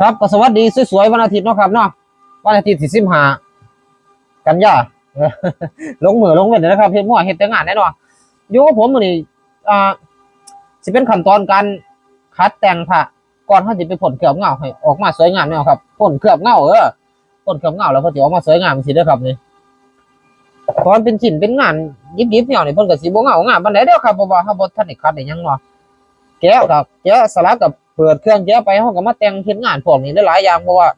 ครับก็สวัสดีสวยๆวันอาทิตย์เนาะครับเนาะวันอาทิตย์ที่สิบห้ากันยาลงมือลงเว้นนะครับเฮ็ดมั่วเฮ็ดแต่งานแน่นอนอยู่กับผมมือนี้อ่าสิเป็นขั้นตอนการคัดแต่งผ้าก่อนเฮาสิไปพ่นเคลือบเงาให้ออกมาสวยงามแนวครับพ่นเคลือบเงาเออพ่นเคลือบเงาแล้วเพิ่นสิออกมาสวยงามสิเด้อครับนี่ตอนเป็นชิ้นเป็นงานยิบๆแนวนี่เพิ่นก็สิบ่เงางามปานใดเด้อครับเพราะว่าเฮาบ่ทันได้คัดได้หยังเนาะ แกะกับแกะสลักกับเปิดเครื่องแกะไปเขาก็มาแต่งเฮ็ดงานพวกนี้ได้หลายอย่างเพราะว่า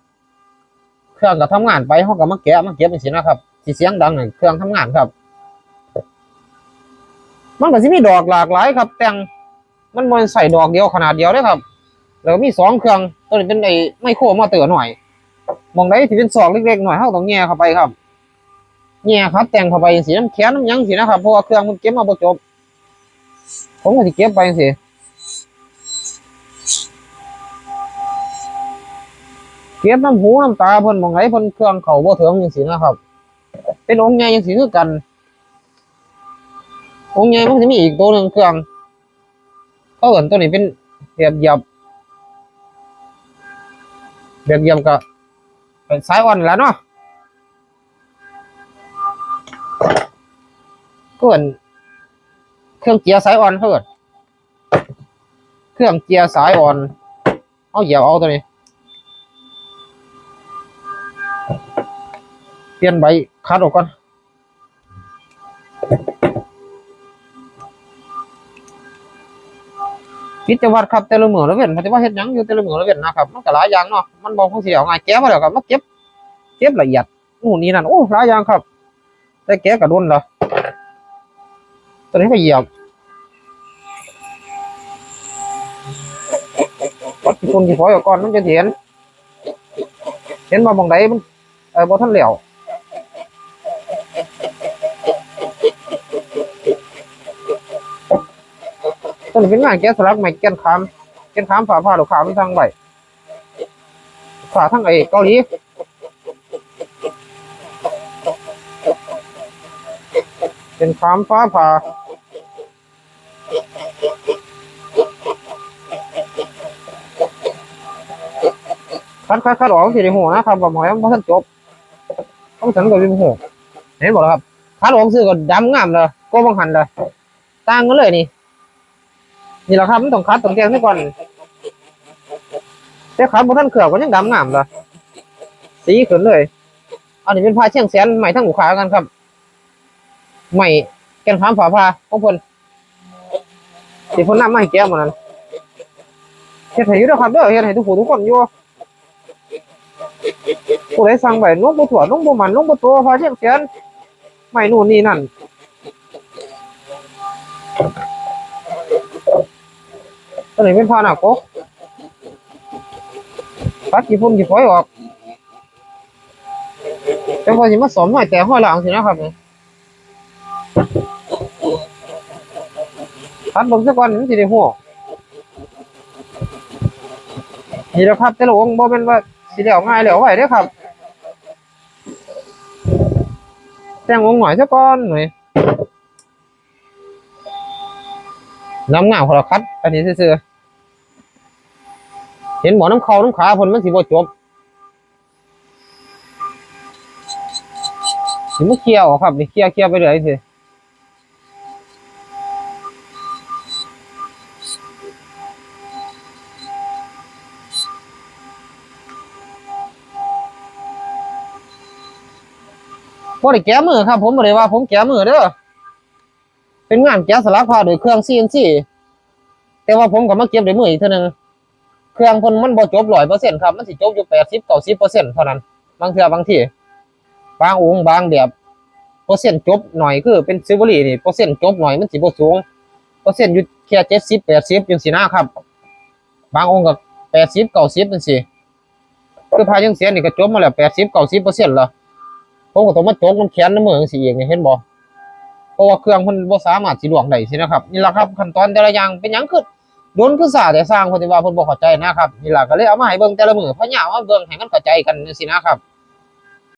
เครื่องก็ทำงานไปเขาก็มาแกะมาเก็บจังซี่นะครับสิเสียงดังนี่เครื่องทำงานครับ มันก็สิมีดอกหลากหลายครับ แต่งมันบ่ใส่ดอกเดียวขนาดเดียวเด้ครับ แล้วมีสองเครื่องตัวนี้เป็นไอ้ไมโครมอเตอร์หน่อยมองได้ที่เป็นซอกเล็กๆหน่อยเฮาต้องแง่เข้าไปครับแง่ครับ แต่งเข้าไปจังซี่น้ำแข็งน้ำยังสินะครับเพราะว่าเครื่องมันเก็บมาบ่จบผมก็สิเก็บไปจั เก็บน้ำหูน้ำตาเพิ่นมองไหนเพิ่นเครื่องเขาบ่ถึงจังซี่นะครับ เป็นองค์ใหญ่จังซี่คือกัน องค์ใหญ่มันสิมีอีกตัวหนึงเครื่อง เขาเอินตัวนี้เป็นแบบเหยียบแบบเหยียบก็เป็นสายอ่อนแล้วเนาะก็เอิ้นเครื่องเจียร์สายอ่อนเขาเอิ้นเครื่องเจียร์สายอ่อนเอาเหยียบเอาตัวนี้ ลี่ยนใบคัดออกก่อนกิจวัตรครับแต่ละมือละเว้นปฏิว่าเฮ็ดหยังอยู่แต่ละมือละเว้นนะครับมันก็หลายอย่างเนาะมันบอกคงสิเอาง่ายแกะมาแล้วก็มาเก็บเก็บละเอียดนู่นนี่นั่นโอ้หลายอย่างครับ แต่แกะก็โดนละตอนนี้ก็เหยียบวัดที่คนที่พอยก่อนมันจะเห็น เห็นมาบองใดมันเออบ่ทันแล้ว ต้นเป็นงานแกะสลักใหม่แกนคามแกนคามฝาผ้าลูกค้ามันทางใบฝาทั้งไอ้เกาหลีเป็นคามฟ้าผ่าคัดคัดคัดออกสิได้หัวนะครับว่าหอยมันบ่ทันจบต้องถึงกับริมหัวเห็นบ่ล่ะครับคัดออกซื้อก็ดำงามเลยก็บังหันเลยต่างกันเลยนี่ นี่แหละครับมันต้องคัดต้องแกงให้ก่อนแต่คัดบนท่านเขือกก็ยังดำงามเลยสีขึ้นเลย อันนี้เป็นผ้าเชียงแสนใหม่ทั้งหูขากันครับใหม่แกนขามฝาผ้าของเพิ่นสีพิ่นนำมาให้แก้วหมดนั้นเฮ็ดให้อยู่ด้อครับเด้อเฮ็ดให้ทุกผู้ทุกคนอยู่ผู้ใดสั่งไปลงบ่ถั่วลงบ่มันลงบ่ตัวผ้าเชียงแสนใหม่นู่นนี่นั่น ตัวนี้เป็นผ้าหนักโกปัดกี่พุ่นกี่ฝอยออกแต่พอสิมาสอมหน่อยแต่ห้อยหลังสินะครับนี่ปัดผมสักวันมันสิได้หัวนี่แหละครับแต่ละองค์บ่เป็นว่าสิเดียวง่ายแล้วไหวเด้อครับแต่งองค์หน่อยสักก้อนหน่อย น้ำงามของเราคัดอันนี้ซื่อๆเห็นหมอน้ำเขาน้ำขาเพิ่นมันสิบ่จบสิมาเคียร์ออกครับนี่เคียร์เคียร์ไปเลยสิบ่ได้แก้มือครับ ผมบ่ได้ว่าผมแก้มือเด้อ เป็นงานแกะสลักผ้าโดยเครื่อง CNC แต่ว่าผมก็มาเก็บด้วยมืออีกเท่านึงเครื่องพ่นมันบ่จบร้อยเปอร์เซ็นต์ครับ มันสิจบอยู่แปดสิบเก้าสิบเปอร์เซ็นต์เท่านั้น บางเทื่อบางที่บางองค์บางแบบเปอร์เซ็นต์จบหน่อยคือเป็นซิวบรีนี่เปอร์เซ็นต์จบหน่อยมันสิบ่สูงเปอร์เซ็นต์อยู่แค่เจ็ดสิบแปดสิบจังซี่นะครับ บางองค์ก็แปดสิบเก้าสิบจังซี่คือพายังเสียนี่ก็จบมาแล้วแปดสิบเก้าสิบเปอร์เซ็นต์ล้วผมก็ต้องมาจกน้ำแข็งน้ำมือจังซี่เองเห็นบ่ เพราะว่าเครื่องเพิ่นบ่สามารถสิลวกได้สินะครับนี่ล่ะครับขั้นตอนแต่ละอย่างเป็นหยังคือโดนคือสาแต่สร้างคนที่ว่าเพิ่นบ่เข้าใจนะครับนี่ล่ะก็เลยเอามาให้เบิ่งแต่ละมือพะยามเอาเบิ่งให้มันเข้าใจกันจังซี่นะครับ